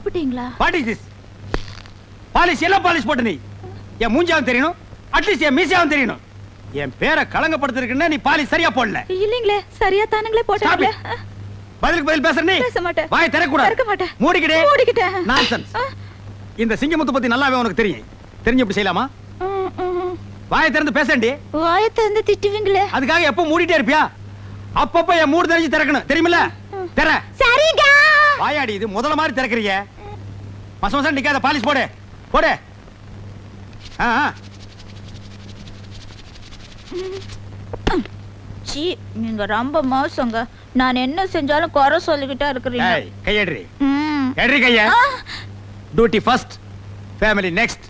கூப்பிட்டீங்களா? What is this polish எல்லாம் polish போட்ட நீ. என் மூஞ்சாவும் தெரியணும். அட்லீஸ்ட் என் மீசியாவும் தெரியணும். என் பேரை களங்கப்படுத்திருக்குன்னா நீ பாலிஷ் சரியா போடல. இல்லீங்களே சரியா தானுங்களே போட்டாங்களே. பதிலுக்கு பதில் பேசுற நீ. பேச மாட்டேன். வாய் திறக்கூடாது திறக்க மாட்டேன். மூடிக்கிட்டே. மூடிக்கிட்டேன். நான்சென்ஸ். இந்த சிங்கமுத்து பத்தி நல்லாவே உனக்கு தெரியும். தெரிஞ்சு எப்படி செய்யலாமா. வாயை திறந்து பேசண்டி. வாயை திறந்து திட்டுவீங்களே. அதுக்காக எப்போ மூடிட்டே இருப்பியா? அப்பப்ப என் மூடு தெரிஞ்சு திறக்கணும். தெரியுமில்ல? திற. சரிங்க. வாயாடி இது முதல்ல மாதிரி திறக்கறீங்க. மச மசம் நிக்காத பாலிஷ் போடு. போடு. சீ நீங்க ரொம்ப மோசங்க. நான் என்ன செஞ்சாலும் குறை சொல்லிக்கிட்டே இருக்கிறீங்க. ம். ஏடுறி கைய. Duty first family next.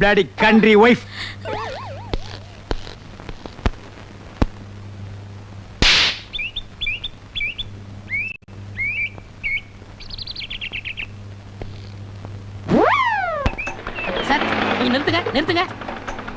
Bloody country wife sir நீங்க நிறுத்துங்க நிறுத்துங்க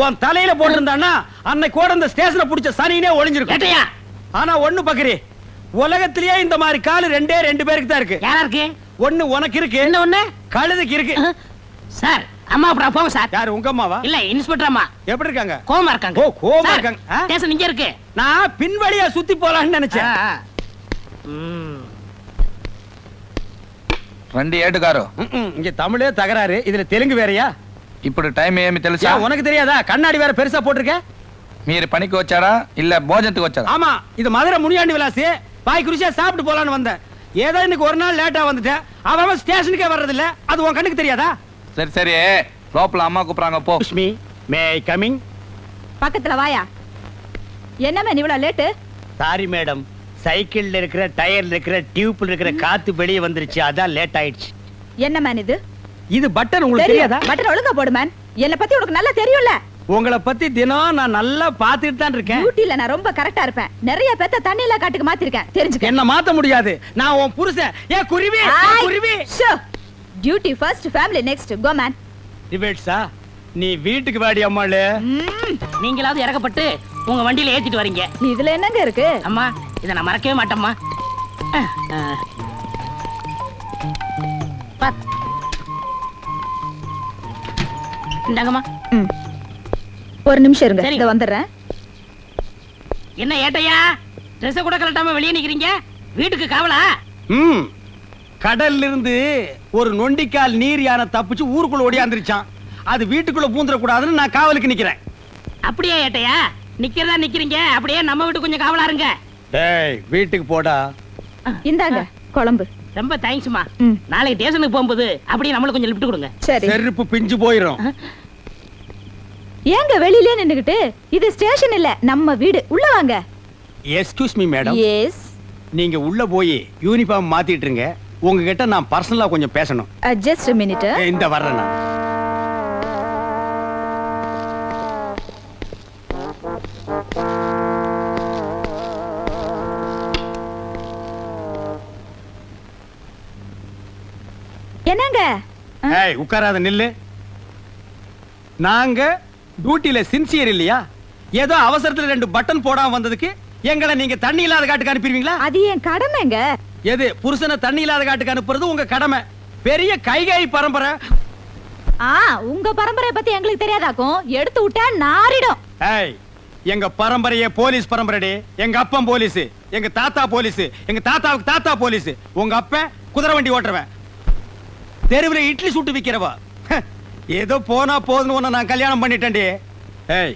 உன் தலையில போட்டிருந்தான்னா அன்னைக்கு கூட இந்த ஸ்டேஷனை பிடிச்ச சனினே ஒளிஞ்சிருக்கும். ஆனா ஒண்ணு பக்கரி உலகத்திலேயே இந்த மாதிரி காலு ரெண்டே ரெண்டு பேருக்கு தான் இருக்கு. யாரா இருக்கு? ஒண்ணு உனக்கு இருக்கு என்ன ஒண்ணு? கழுதுக்கு இருக்கு. சார் அம்மா அப்புறம் போங்க சார். யாரு உங்க அம்மாவா? இல்ல இன்ஸ்பெக்டர் அம்மா. எப்படி இருக்காங்க? கோமா இருக்காங்க. ஓ கோமா இருக்காங்க. ஸ்டேஷன் இங்க இருக்கு. நான் பின்வழியா சுத்தி போலாம்னு நினைச்சேன். ரெண்டு ஏட்டுக்காரோ? இங்க தமிழே தகராறு. இதுல தெலுங்கு வேறயா? ఇప్పుడు టైం ఏమి తెలుసా உனக்கு தெரியாதா? கண்ணாடி வேறு பெருசா போட்டிருக்க? మీరు பணிக்கு వచ్చారా இல்லை భోజనத்துக்கு వచ్చారా ஆமா இது மதுரை முனியாண்டி விலாசி. பாய் குருசியா சாப்பிட்டு போலான்னு வந்தேன். ஏதோ இன்னைக்கு ஒரு நாள் லேட்டா வந்துட்டேன். அவன் ஸ்டேஷனுக்கே வர்றது அது உன் கண்ணுக்கு தெரியாதா? சரி சரி. ரோப்ல அம்மா கூப்பிடுறாங்க போ. மே ஐ கமிங் பக்கத்துல வாயா. என்னமே இவ்வளவு லேட்டு சாரி மேடம் சைக்கிள்ல இருக்கிற டயர்ல இருக்கிற டியூப்ல இருக்கிற காத்து வெளியே வந்துருச்சு. அதான் லேட் ஆயிடுச்சு. என்ன மேன் இது? இது பட்டன் உங்களுக்கு தெரியாதா? பட்டன் ஒழுங்கா போடு மேன் என்ன பத்தி உனக்கு நல்லா தெரியும்ல. உங்களை பத்தி தினம் நான் நல்லா பாத்துட்டு தான் இருக்கேன். டியூட்டில நான் ரொம்ப கரெக்டா இருப்பேன். நிறைய பேத்த தண்ணியில காட்டுக்கு மாத்திருக்கேன். தெரிஞ்சுக்க. என்ன மாத்த முடியாது. நான் உன் புருஷன். ஏன் குருவி? குருவி. Duty first family next go man டிபேட்ஸா நீ வீட்டுக்கு வாடி அம்மாளு. நீங்களாவது இறக்கப்பட்டு உங்க வண்டியில ஏத்திட்டு வரீங்க. இதுல என்னங்க இருக்கு? அம்மா இதை நான் மறக்கவே மாட்டேம்மா. ஆ, இந்தாங்கம்மா. ஒரு நிமிஷம் இருங்க. இத வந்துடுறேன். என்ன ஏட்டையா? ட்ரெஸ் கூட கலட்டாம வெளியே நிக்கிறீங்க? வீட்டுக்கு காவலா? ம். கடல்ல இருந்து ஒரு நொண்டிக்கால் நீர் யானை தப்பிச்சு ஊருக்குள்ள ஓடியாந்துருச்சான் அது வீட்டுக்குள்ள பூந்துட கூடாதுன்னு நான் காவலுக்கு நிக்கிறேன். அப்படியே ஏட்டையா? நிக்கிறதா நிக்கிறீங்க? அப்படியே நம்ம வீட்டு கொஞ்சம் காவலா இருங்க. டேய் வீட்டுக்கு போடா. இந்தாங்க குழம்பு. ரொம்ப தேங்க்ஸ்மா ம். நாளைக்கு ஸ்டேஷனுக்கு போகும்போது அப்படியே நம்மளுக்கு கொஞ்சம் லிஃப்ட் கொடுங்க. சரி. செருப்பு பிஞ்சு போயிரும். ஏங்க வெளியிலே நின்னுகிட்டு? இது ஸ்டேஷன் இல்ல நம்ம வீடு. உள்ள வாங்க. எஸ்கியூஸ் மீ மேடம் எஸ் நீங்க உள்ள போய் யூனிஃபார்ம் மாத்திட்டு இருங்க உங்ககிட்ட நான் பர்சனலா கொஞ்சம் பேசணும். ஜஸ்ட் மினிட் ஏ, இந்த வர்றேன் நான். என்னங்க? ஏய் உட்காராத நில்லு. நாங்க டியூட்டில சின்சியர் இல்லையா? ஏதோ அவசரத்துல ரெண்டு பட்டன் போடாம வந்ததுக்கு எங்களை நீங்க தண்ணி இல்லாத காட்டுக்கு அனுப்பிடுவீங்களா? அது என் கடமைங்க. எது புருஷனை தண்ணி இல்லாத காட்டுக்கு அனுப்புறது உங்க கடமை. பெரிய கைகை பரம்பரை. ஆ உங்க பரம்பரை பத்தி எங்களுக்கு தெரியாதாக்கும்? எடுத்து விட்டா நாரிடும். ஏய் எங்க பரம்பரையே போலீஸ் பரம்பரைடி. எங்க அப்பன் போலீஸ் எங்க தாத்தா போலீஸ் எங்க தாத்தாவுக்கு தாத்தா போலீஸ். உங்க அப்பன் குதிரை வண்டி ஓட்டுறவன். தெருவுல இட்லி சுட்டு விக்கிறவா. ஏதோ போனா போதுன்னு உன்னை நான் கல்யாணம் பண்ணிட்டேன்டி. ஏய்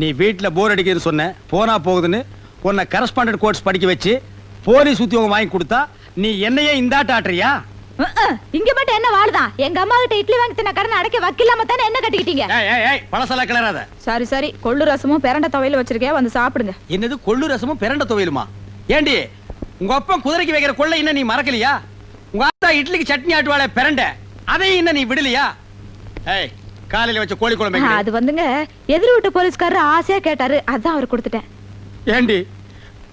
நீ வீட்ல போர் அடிக்குதுன்னு சொன்ன. போனா போகுதுன்னு உன்னை கரஸ்பாண்டன்ட் கோர்ஸ் படிக்க வச்சு போலீஸ் உத்தியோகம் வாங்கி கொடுத்தா நீ என்னையே இந்தாட்ட ஆட்டுறியா. இங்க மட்டும் என்ன வாழுதான் எங்க அம்மா கிட்ட இட்லி வாங்கி தின்ன கடன் அடைக்க வக்கில்லாம தானே என்ன கட்டிக்கிட்டீங்க? ஏய் ஏய் ஏய் பழசெல்லாம் கிளறாத. சரி சரி கொள்ளு ரசமும் பிரண்ட துவையில வச்சிருக்கேன் வந்து சாப்பிடுங்க. என்னது கொள்ளு ரசமும் பிரண்ட துவையலுமா? ஏண்டி உங்க அப்பா குதிரைக்கு வைக்கிற கொள்ளை இன்னும் நீ மறக்கலையா? உங்க அத்தா இட்லிக்கு சட்னி ஆட்டுவாளே பிரண்ட அதையும் இன்னும் நீ விடலையா? ஏய் காலையில வச்ச கோழி குழம்பு? அது வந்துங்க எதிர் வீட்டு போலீஸ்காரர் ஆசையா கேட்டாரு. அதான் அவர் கொடுத்துட்டேன். ஏண்டி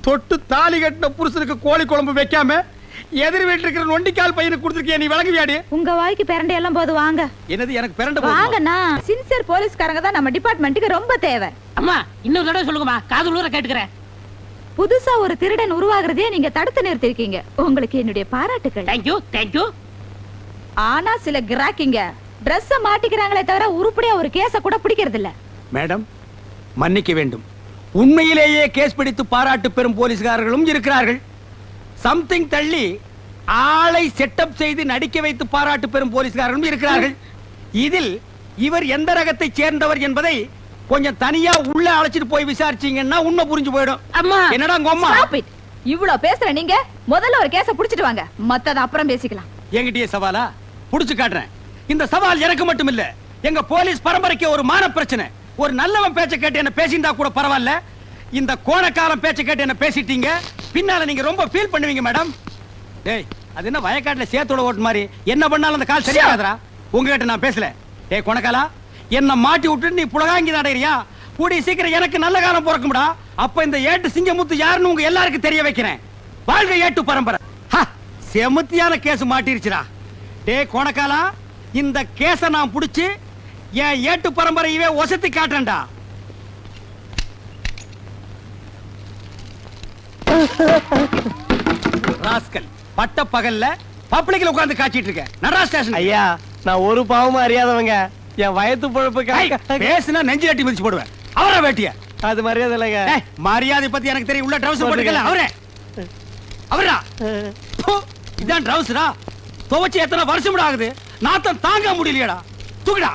தொட்டு தாலி கட்டின புருஷனுக்கு கோழி குழம்பு வைக்காம எதிர் வீட்டுல இருக்கிற நொண்டிக்கால் பையனுக்கு கொடுத்துருக்கிய நீ விளங்குவியாடி? உங்க வாய்க்கு பிரண்டை எல்லாம் போது வாங்க. என்னது எனக்கு பிரண்ட போதுமா? வாங்கண்ணா. சின்சியர் போலீஸ்காரங்க தான் நம்ம டிபார்ட்மெண்ட்டுக்கு ரொம்ப தேவை. அம்மா இன்னொரு தடவை சொல்லுங்கம்மா. காது உள்ள கேட்டுக்கிறேன். புதுசா ஒரு திருடன் உருவாகிறதே நீங்க தடுத்து நிறுத்திருக்கீங்க. உங்களுக்கு என்னுடைய பாராட்டுகள் தேங்க்யூ தேங்க்யூ ஆனா சில கிராக்கிங்க. Dress மாட்டிக்கிறாங்களே தவிர உருப்படியா ஒரு கேஸ கூட பிடிக்கிறது இல்ல மேடம் மன்னிக்க வேண்டும். உண்மையிலேயே கேஸ் பிடித்து பாராட்டு பெறும் போலீஸ்காரர்களும் இருக்கிறார்கள். சம்திங் தள்ளி ஆளை செட்டப் செய்து நடிக்க வைத்து பாராட்டு பெறும் போலீஸ்காரர்களும் இருக்கிறார்கள். இதில் இவர் எந்த ரகத்தை சேர்ந்தவர் என்பதை கொஞ்சம் தனியா உள்ள அழைச்சிட்டு போய் விசாரிச்சீங்கன்னா உண்மை புரிஞ்சு போயிடும். அம்மா என்னடா உங்க அம்மா. இவ்வளவு பேசுற நீங்க முதல்ல ஒரு கேஸ புடிச்சிட்டு வாங்க. மத்தத அப்புறம் பேசிக்கலாம். என்கிட்டயே சவாலா? புடிச்சு காட்டுறேன். இந்த சவால் எனக்கு மட்டும் இல்ல எங்க போலீஸ் பரம்பரைக்கு ஒரு மான பிரச்சனை ஒரு நல்லவன் பேச்ச கேட்டு என்ன பேசியிருந்தா கூட பரவாயில்ல. இந்த கோணக்காலம் பேச்ச கேட்டு என்ன பேசிட்டீங்க. பின்னால நீங்க ரொம்ப ஃபீல் பண்ணுவீங்க மேடம் டேய் அது என்ன வயக்காட்டுல சேத்தோட ஓட்டு மாதிரி? என்ன பண்ணாலும் அந்த கால் சரியாகாதரா உங்ககிட்ட நான் பேசல. டேய் கொணக்காலா என்ன மாட்டி விட்டு நீ புலகாங்கி நடைறியா கூடிய சீக்கிரம் எனக்கு நல்ல காலம் பிறக்கும்டா. அப்ப இந்த ஏட்டு சிங்கமுத்து யாருன்னு உங்க எல்லாருக்கும் தெரிய வைக்கிறேன். வாழ்க ஏட்டு பரம்பரை. ஹ, செமுத்தியான கேஸ் மாட்டிருச்சுடா. டேய் கோணக்காலா இந்த கேஸ நான் புடிச்சு என் ஏட்டு பரம்பரையவே ஒசத்தி காட்டுறேன்டா. ராஸ்கல் பட்ட பகல்ல பப்ளிக்ல உட்கார்ந்து காச்சிட்டு இருக்க நடரா ஸ்டேஷன் ஐயா நான் ஒரு பாவமும் அறியாதவங்க. என் வயத்து பொழப்புக்கு பேசுனா நெஞ்சு கட்டி மிதிச்சு போடுவேன். அவரா வேட்டிய? அது மரியாதை இல்லைங்க. மரியாதை பத்தி எனக்கு தெரியும். உள்ள ட்ரவுசர் போட்டுக்கல அவரே. அவரா? இதான் ட்ரவுசரா துவைச்சு எத்தனை வருஷம் ஆகுது? நாத்தம் தாங்க முடியலையடா. தூக்குடா.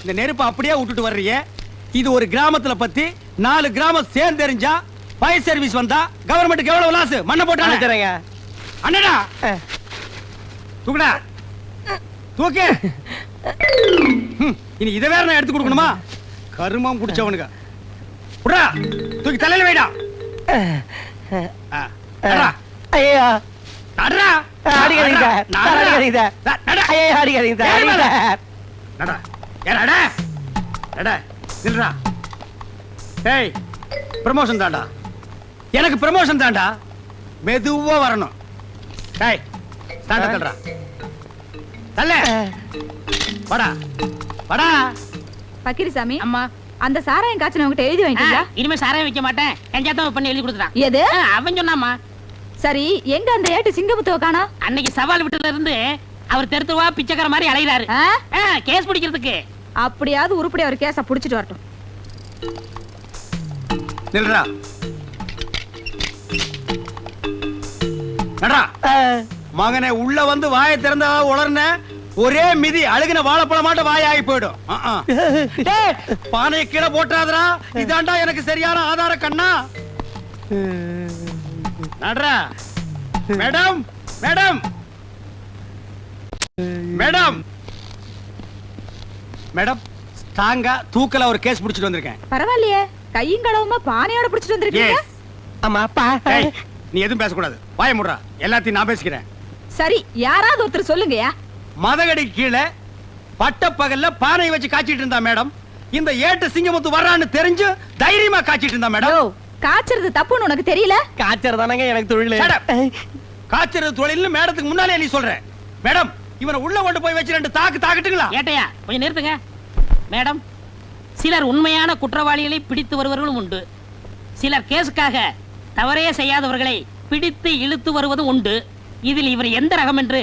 இந்த நெருப்பை அப்படியே விட்டுட்டு வர்றியே இது ஒரு கிராமத்துல பத்தி நாலு கிராமம் சேர்ந்து தெரிஞ்சா ஃபயர் சர்வீஸ் வந்தா கவர்மெண்ட்டுக்கு எவ்வளவு லாஸ் மண்ணை போட்டாங்க அனுப்பிச்சுறேங்க. அண்ணடா. தூக்குடா. தூக்கு. இனி இதை வேற நான் எடுத்து கொடுக்கணுமா? கருமம் குடிச்சவனுங்க. புடா தூக்கி தலையில வைடா. நடடா. ஐயா. நடடா. அடிக்காதீங்க சார். அடிக்காதீங்க. ஐயா அடிக்காதீங்க. அடிக்காதீங்க. நடா. நட. நில்றா. ப்ரமோஷன் எனக்கு ப்ரமோஷன் தான்டா. மெதுவா வரணும். ஏய் ஸ்டாண்ட தள்ளுடா. தள்ள. வாடா. வாடா. பக்கிரிசாமி அம்மா. அந்த சாராயம் காய்ச்சல் உங்ககிட்ட எழுதி வாங்கிட்டீங்களா? இனிமே சாராயம் வைக்க மாட்டேன். கஞ்சாத்தான் பண்ணி எழுதி கொடுத்துட்டான். எது? அவன் சொன்னாமா சரி எங்க அந்த ஏட்டு சிங்கமுத்துவ காணோம் அன்னைக்கு சவால் விட்டுல இருந்து அவர் தெருத்துவா பிச்சைக்கார மாதிரி அலைகிறாரு ஆ? கேஸ் பிடிக்கிறதுக்கு. அப்படியாவது உருப்படியா ஒரு கேஸ புடிச்சிட்டு வரட்டும். நில்றா. நடா மகனே உள்ள வந்து வாயை திறந்தா உளர்ன ஒரே மிதி அழுகின வாழைப்பழம் மாட்ட வாயாகி போயிடும். பானையை கீழே போட்டாதரா இதாண்டா எனக்கு சரியான ஆதார கண்ணா. நடரா மேடம் மேடம். மேடம். மேடம் ஸ்ட்ராங்கா தூக்கல ஒரு கேஸ் புடிச்சிட்டு வந்திருக்கேன். பரவாயில்லையே. கையும் கடவுமா பானையோட புடிச்சிட்டு வந்திருக்கீங்க. ஆமா அப்பா. நீ எதுவும் பேசக்கூடாது. வாய முடுறா. எல்லாத்தையும் நான் பேசிக்கிறேன். சரி யாராவது ஒருத்தர் சொல்லுங்கயா மதகடி கீழே பட்ட பகல்ல பானை வச்சு காய்ச்சிட்டு இருந்தா மேடம். இந்த ஏட்டு சிங்கமுத்து வர்றான்னு தெரிஞ்சு தைரியமா காய்ச்சிட்டு இருந்தா மேடம். காய்ச்சறது தப்புன்னு உனக்கு தெரியல? காய்ச்சல் தானங்க எனக்கு தொழில். Shut up. காய்ச்சறது தொழில்னு மேடத்துக்கு முன்னாலே நீ சொல்ற. மேடம் இவனை உள்ள கொண்டு போய் வச்சு ரெண்டு தாக்கு தாக்கட்டுங்களா? ஏட்டையா கொஞ்சம் நிறுத்துங்க. மேடம் சிலர் உண்மையான குற்றவாளிகளை பிடித்து வருவர்களும் உண்டு. சிலர் கேஸுக்காக தவறே செய்யாதவர்களை பிடித்து இழுத்து வருவதும் உண்டு. இதில் இவர் எந்த ரகம் என்று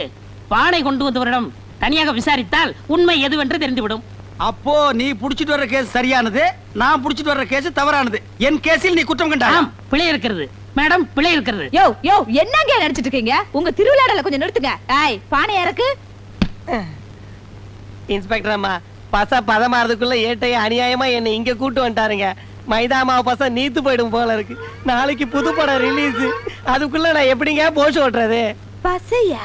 பானை கொண்டு வந்தவரிடம் தனியாக விசாரித்தால் உண்மை எதுவென்று தெரிந்துவிடும். அப்போ நீ புடிச்சிட்டு வர்ற கேஸ் சரியானது நான் புடிச்சிட்டு வர்ற கேஸ் தவறானது. என் கேஸில் நீ குற்றம் கண்டாய்? பிழை இருக்கிறது. மேடம் பிழை இருக்கிறது. யோ யோ என்னங்க நினைச்சிட்டு இருக்கீங்க? உங்க திருவிழாடல கொஞ்சம் நிறுத்துங்க. ஏய் பானை இறக்கு. இன்ஸ்பெக்டர் அம்மா பச பதமாறதுக்குள்ள ஏட்டைய அநியாயமா என்னை இங்க கூட்டு வந்துட்டாருங்க. மைதா மாவு பச நீத்து போயிடும் போல இருக்கு. நாளைக்கு புது படம் ரிலீஸ் அதுக்குள்ள நான் எப்படிங்க போஷ் ஓட்டுறது? பசையா?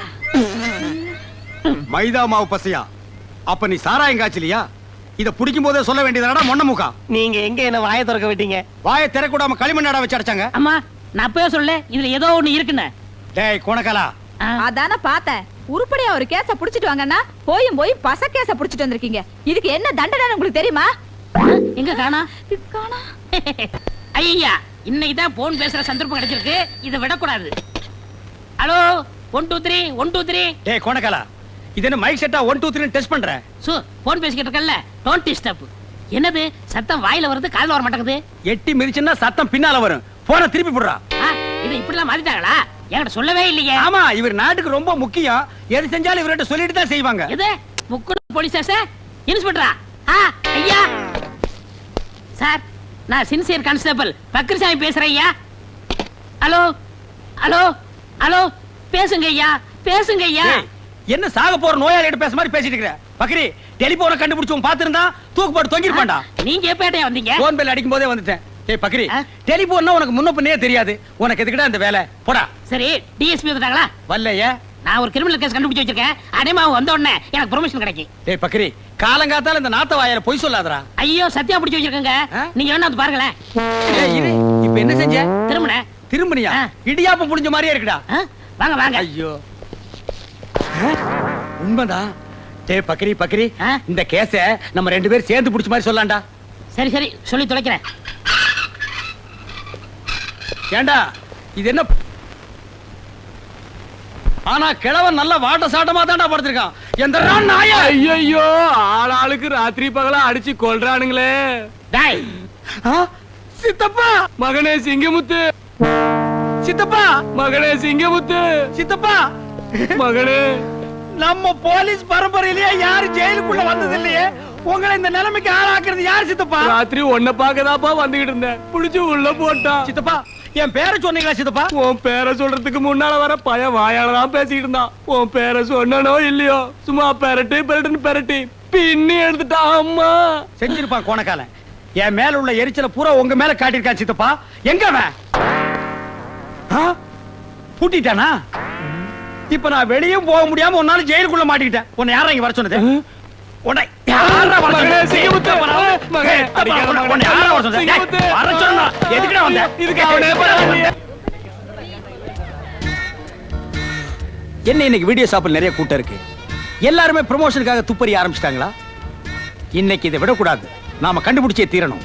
மைதா மாவு பசையா? அப்ப நீ சாராயம் காய்ச்சலியா? இத புடிக்கும் போதே சொல்ல வேண்டியதாடா மொன்ன முக்கா? நீங்க எங்க என்ன வாயை திறக்க விட்டீங்க? வாயை திறக்கூடாம களிமண்ணாடா வச்சு அடைச்சாங்க? அம்மா நான் அப்பவே சொல்ல இதுல ஏதோ ஒண்ணு இருக்குன்னு. டேய் கொணக்கலா. அதானே பார்த்தேன். உருப்படியா ஒரு கேஸ புடிச்சிட்டு வாங்கன்னா போயும் போய் பச கேஸ புடிச்சிட்டு வந்திருக்கீங்க. இதுக்கு என்ன தண்டனை உங்களுக்கு தெரியுமா? எங்க காணா? காணா. ஐயா இன்னைக்கு தான் போன் பேசுற சந்தர்ப்பம் கிடைச்சிருக்கு. இதை விடக்கூடாது. Hello one two three one two three டேய் கொணக்கலா. இது என்ன மைக் செட்டா ஒன் டூ த்ரீ டெஸ்ட் பண்ற? சு போன் பேசிக்கிட்டு இருக்கல்ல. டோன்ட் டிஸ்டர்ப் என்னது? சத்தம் வாயில வருது காதுல வர மாட்டேங்குது? எட்டி மிதிச்சுன்னா சத்தம் பின்னால வரும். போன திருப்பி போடுறா. இதை இப்படிலாம் மாத்திட்டாங்களா? என்கிட்ட சொல்லவே இல்லையே. ஆமா இவர் நாட்டுக்கு ரொம்ப முக்கியம். எது செஞ்சாலும் இவர்கிட்ட சொல்லிட்டு தான் செய்வாங்க. எது? முக்குடு போலீஸ் ஸ்டேஷன் இன்ஸ்பெக்டரா ஆ ஐயா. சார் நான் சின்சியர் கான்ஸ்டபிள் பக்ரிசாமி பேசுறேன் ஐயா. ஹலோ? ஹலோ? ஹலோ? பேசுங்க ஐயா. பேசுங்க ஐயா. என்ன சாக போற நோயாளிகிட்ட பேச மாதிரி பேசிட்டு இருக்கிற? பக்ரி டெலிபோனை கண்டுபிடிச்சு உன் பாத்துருந்தா தூக்கு போட்டு தொங்கிருப்பான்டா. நீங்க எப்ப வந்தீங்க? போன் பெல் அடிக்கும் போதே வந்துட்டேன். டேய் பக்ரி? டெலிபோன்னா உனக்கு முன்ன பின்னே தெரியாது. உனக்கு எதுக்குடா இந்த வேலை? போடா. சரி டிஎஸ்பி வந்துட்டாங்களா? வரலையே. நான் ஒரு கிரிமினல் கேஸ் கண்டுபிடிச்சு வச்சிருக்கேன். அனிமா வந்த உடனே எனக்கு ப்ரொமோஷன் கிடைக்கும். டேய் பக்ரி காலங்காத்தால இந்த நாத்த வாயில பொய் சொல்லாதடா. ஐயோ சத்தியா பிடிச்சு வச்சிருக்கேங்க? நீங்க வேணா வந்து பாருங்களேன். ஏய், இரு. இப்ப என்ன செஞ்ச? திரும்பின திரும்பனியா. இடியாப்பம் புடிஞ்ச மாதிரியே இருக்குடா. வாங்க வாங்க. ஐயோ? உண்மைதான் டேய் பக்ரி பக்ரி ஆ? இந்த கேஸ நம்ம ரெண்டு பேரும் சேர்ந்து புடிச்ச மாதிரி சொல்லலாம்டா சரி சரி. சொல்லி தொலைக்கிறேன். ஏண்டா இது என்ன? ஆனா கிழவன் நல்ல வாட்ட சாட்டமா தான்டா படுத்திருக்கான். எந்த நாயா? ஐயோ ஆள் ஆளுக்கு ராத்திரி பகலா அடிச்சு கொல்றானுங்களே. டாய்? சித்தப்பா! மகனே சிங்கமுத்து. சித்தப்பா! மகனே சிங்கமுத்து. சித்தப்பா! மகனே நம்ம போலீஸ் பரம்பரையிலேயே யாரு ஜெயிலுக்குள்ள வந்தது இல்லையே உங்களை இந்த நிலைமைக்கு ஆளாக்குறது யார் சித்தப்பா? ராத்திரி உன்னை பாக்கதாப்பா வந்துகிட்டு இருந்தேன். புடிச்சு உள்ள போட்டான். சித்தப்பா என் பேரை சொன்னீங்களா சித்தப்பா? உன் பேரை சொல்றதுக்கு முன்னால வர பையன் வாயால தான் இருந்தான். உன் பேரை சொன்னனோ இல்லையோ? சும்மா பெரட்டி பெரட்டுன்னு பெரட்டி. பின்னி எடுத்துட்டான் அம்மா. செஞ்சிருப்பான் கோணக்காலன். என் மேல உள்ள எரிச்சல பூரா உங்க மேல காட்டியிருக்கான் சித்தப்பா. எங்க அவன்? பூட்டிட்டானா? இப்ப நான் வெளியும் போக முடியாம ஒரு நாள் ஜெயிலுக்குள்ள மாட்டிக்கிட்டேன். உன்னை யாரா இங்க வர சொன்னது? உன்னை யாரா வர வர சொன்னா, எதுக்குடா வந்த? இதுக்கு. என்ன இன்னைக்கு வீடியோ ஷாப்பில் நிறைய கூட்டம் இருக்கு? எல்லாருமே ப்ரமோஷனுக்காக துப்பறி ஆரம்பிச்சிட்டாங்களா? இன்னைக்கு இதை விடக்கூடாது. நாம கண்டுபிடிச்சே தீரணும்.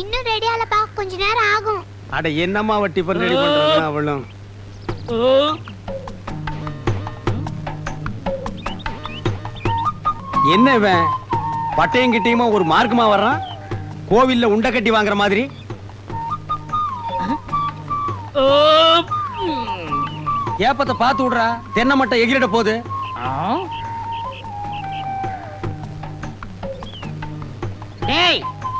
இன்னும் ரெடி ஆகலப்பா கொஞ்ச நேரம் ஆகும். அட என்னம்மா அவ டிபன் ரெடி பண்றா அவளும்? என்ன இவன்? பட்டையும் கிட்டையுமா ஒரு மார்க்கமா வர்றான்? கோவில்ல உண்டை கட்டி வாங்குற மாதிரி? ஏப்பத்தை பார்த்து விடுறா. தென்னை மட்டை எகிரிட போகுது. டேய்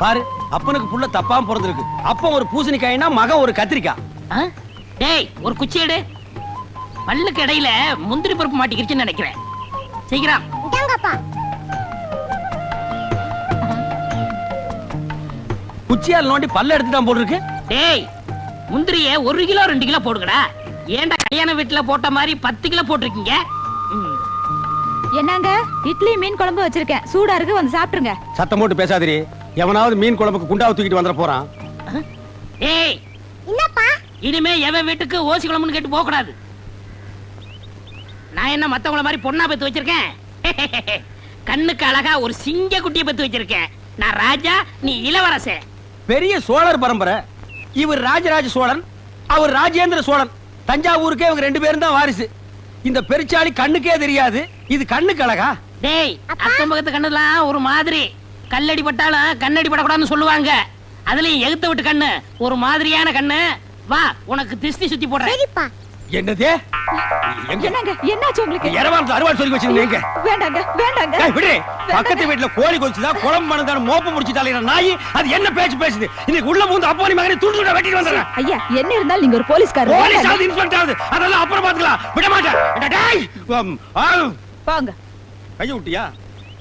பாரு அப்பனுக்கு புள்ள தப்பாம பிறந்திருக்கு அப்பன் ஒரு பூசணிக்காய்னா மகன் ஒரு கத்திரிக்காய்? டேய் ஒரு குச்சி எடு. பல்லுக்கு இடையில முந்திரி பருப்பு மாட்டிக்கிருச்சுன்னு நினைக்கிறேன். சீக்கிரம். குச்சியால் நோண்டி பல்ல எடுத்துட்டான் போல் இருக்கு டேய் முந்திரிய ஒரு கிலோ ரெண்டு கிலோ போடுங்கடா. ஏன்டா கல்யாண வீட்டுல போட்ட மாதிரி பத்து கிலோ போட்டிருக்கீங்க. என்னங்க? இட்லி மீன் குழம்பு வச்சிருக்கேன். சூடா இருக்கு வந்து சாப்பிட்டுருங்க. சத்தம் போட்டு பேசாதிரி எவனாவது மீன் குழம்புக்கு குண்டாவை தூக்கிட்டு வந்துட போறான். ஏய் என்னப்பா? இனிமே எவன் வீட்டுக்கு ஓசி குழம்புன்னு கேட்டு போக கூடாது. நான் என்ன மத்தவங்கள மாதிரி பொண்ணா பெத்து வச்சிருக்கேன்? கண்ணுக்கு அழகா ஒரு சிங்க குட்டியை பெத்து வச்சிருக்கேன். நான் ராஜா நீ இளவரசன் பெரிய சோழர் பரம்பரை. இவர் ராஜராஜ சோழன் அவர் ராஜேந்திர சோழன். தஞ்சாவூருக்கே இவங்க ரெண்டு பேரும் தான் வாரிசு. இந்த பெருச்சாளி கண்ணுக்கே தெரியாது. இது கண்ணுக்கு அழகா? டேய் அக்கம் பக்கத்து கண்ணுலாம் ஒரு மாதிரி. கல்லடி பட்டாலும் கண்ணடி படக்கூடாதுன்னு சொல்லுவாங்க. அதுலயும் எகுத்த விட்டு கண்ணு. ஒரு மாதிரியான கண்ணு. வா உனக்கு திஷ்டி சுத்தி போடுறேன். என்னது? என்னங்க? என்னாச்சு உங்களுக்கு? இரவாரத்துல அறுவாள் சொல்லி வச்சிருந்தீங்க வேண்டாங்க வேண்டாங்க. ஏய், விடு பக்கத்து வீட்டுல கோழி கொச்சுதா குழம்பு மணந்தான மோப்பம் முடிச்சுட்டாலே நாய்? அது என்ன பேச்சு பேசுது? இன்னைக்கு உள்ள பூந்து அப்பா நீ மகனை துண்டு வெட்டிட்டு வந்துடுறேன். ஐயா என்ன இருந்தாலும் நீங்க ஒரு போலீஸ்காரர். போலீஸ். ஆகுது இன்ஸ்பெக்டர் ஆகுது அதெல்லாம் அப்புறம் பாத்துக்கலாம் விட மாட்டேன். டேய். போங்க கைய விட்டியா?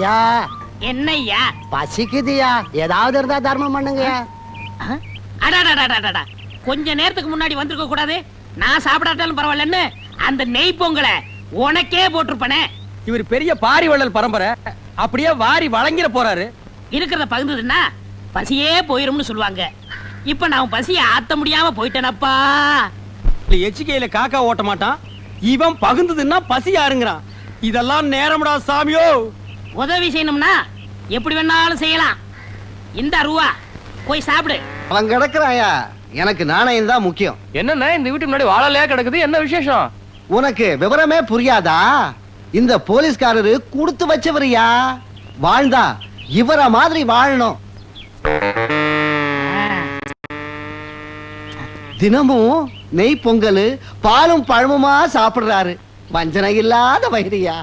ஐயா. என்னய்யா? பசிக்குதுயா. ஏதாவது இருந்தா தர்மம் பண்ணுங்கய்யா ஆ? அடாடாடாடாடா. கொஞ்ச நேரத்துக்கு முன்னாடி வந்திருக்க கூடாது. நான் சாப்பிடாட்டாலும் பரவாயில்லன்னு அந்த நெய் பொங்கலை உனக்கே போட்டிருப்பனே. இவர் பெரிய பாரி வள்ளல் பரம்பரை. அப்படியே வாரி வழங்கிட போறாரு. இருக்கிறத பகிர்ந்ததுன்னா பசியே போயிரும்னு சொல்லுவாங்க. இப்ப நான் பசியை ஆத்த முடியாம போயிட்டேனப்பா. எச்சிக்கையில காக்கா ஓட்ட மாட்டான். இவன் பகுந்ததுன்னா பசி யாருங்கிறான். இதெல்லாம் நேரம்டா சாமியோ. உதவி செய்யணும்னா எப்படி வேணாலும் செய்யலாம். இந்த ரூவா போய் சாப்பிடு. அவன் கிடக்குறாயா? எனக்கு நாணயம் தான் முக்கியம். என்னண்ணே இந்த வீட்டு முன்னாடி வாழலையா கிடக்குது? என்ன விசேஷம்? உனக்கு விவரமே புரியாதா? இந்த போலீஸ்காரரு கொடுத்து வச்சவரியா? வாழ்ந்தா இவர மாதிரி வாழணும். தினமும் நெய் பொங்கல் பாலும் பழமுமா சாப்பிடுறாரு. வஞ்சனை இல்லாத வயிறியா?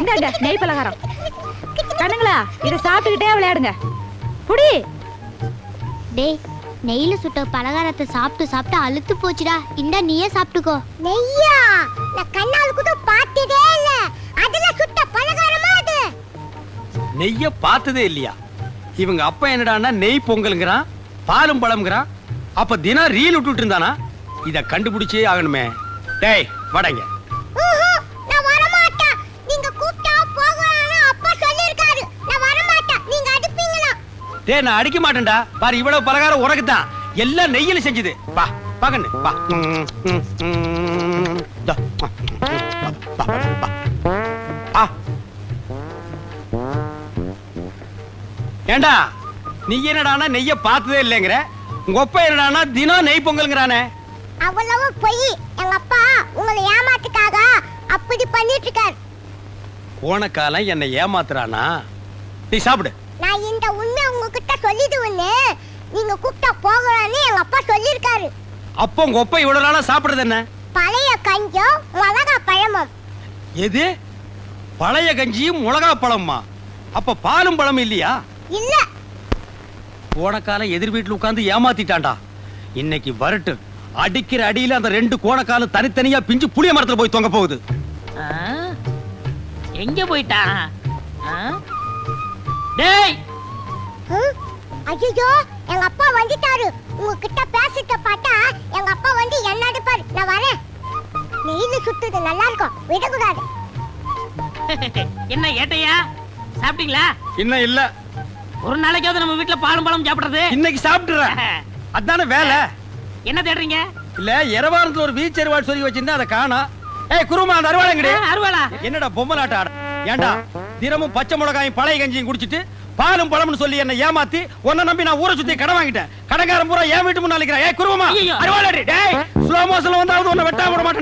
இந்தாங்க நெய் பலகாரம். கண்ணுங்களா இத சாப்பிட்டுக்கிட்டே விளையாடுங்க. புடி. டேய் நெய்ல சுட்ட பலகாரத்தை சாப்பிட்டு சாப்பிட்டு அழுத்து போச்சுடா. இந்தா நீயே சாப்பிட்டுக்கோ. நெய்யா? நான் கண்ணால் கூட பார்த்ததே இல்ல. அதுல சுட்ட பலகாரமா அது? நெய்ய பார்த்ததே இல்லையா? இவங்க அப்பா என்னடான்னா நெய் பொங்கலுங்கிறான். பாலும் பழம்ங்கிறான் அப்ப தினம் ரீல் விட்டுட்டு இருந்தானா? இத கண்டுபிடிச்சே ஆகணுமே. டேய் வடங்க. ஊஹு, நான் அடிக்க மாட்டேன்டா. பாரு இவ்வளவு பலகாரம் உனக்கு தான் எல்லாம் நெய்யில செஞ்சது. பா பகன்னு. பா. ஏண்டா? நீ என்னடானா நெய்ய பார்த்ததே இல்லைங்கிற? உங்க அப்பா என்னடானா தினம் நெய் பொங்கல்ங்கிறானே. அவ்வளவு பொய். எங்க அப்பா உங்களை ஏமாத்துக்காக அப்படி பண்ணிட்டு இருக்காரு போன காலம் என்னை ஏமாத்துறானா? நீ சாப்பிடு. நான் இந்த உண்மை உங்ககிட்ட சொல்லிடுவேன்னு நீங்க கூப்பிட்டா போகலாம்னு எங்க அப்பா சொல்லிருக்காரு அப்போ உங்க அப்பா இவ்வளவு நாளா சாப்பிடுறது என்ன? பழைய கஞ்சம் மிளகா பழமும் எது? பழைய கஞ்சியும் மிளகா பழம்மா. அப்ப பாலும் பழம் இல்லையா? இல்ல. காலம் எதிர் வீட்டுல உட்கார்ந்து ஏமாத்திட்டான்டா. இன்னைக்கு வரட்டு அடிக்கிற அடியில அந்த ரெண்டு கோணக்காலம் தனித்தனியா பிஞ்சு புளிய மரத்துல போய் தொங்க போகுது? எங்க போயிட்டான் ஆ? டேய்! ஐயோ எங்க அப்பா வந்துட்டாரு. உங்ககிட்ட பேசிட்ட பார்த்தா எங்க அப்பா வந்து என்ன அடிப்பாரு. நான் வரேன். நெய்ல சுத்துது நல்லா இருக்கும். விடக்கூடாது. என்ன ஏட்டையா? சாப்பிட்டீங்களா? இன்னும் இல்ல. ஒரு நாளைக்காவது நம்ம வீட்டுல பாலும் பழம் சாப்பிடுறது? இன்னைக்கு சாப்பிட்டுறேன். அதானே வேலை? என்ன தேடுறீங்க? இல்ல இரவாரத்துல ஒரு வீச்சு அருவாள் சொல்லி வச்சிருந்தா அதை காணோம். ஏய் குருமா அந்த அருவாளைங்கடி ஆ, அருவாளா? என்னடா பொம்மலாட்ட ஆட? ஏன்டா தினமும் பச்சை மிளகாயும் பழைய கஞ்சியும் குடிச்சிட்டு பாலும் பழம்னு சொல்லி என்ன ஏமாத்தி உன்னை நம்பி நான் ஊரை சுத்தி கடன் வாங்கிட்டேன். கடங்காரன் பூரா என் வீட்டு முன்னாள் குருவமா ஐயையோ. அருவாளடி டேய் ஸ்லோ மோஷன்ல வந்தாவது உன்னை வெட்டாம விட மாட்டேன்.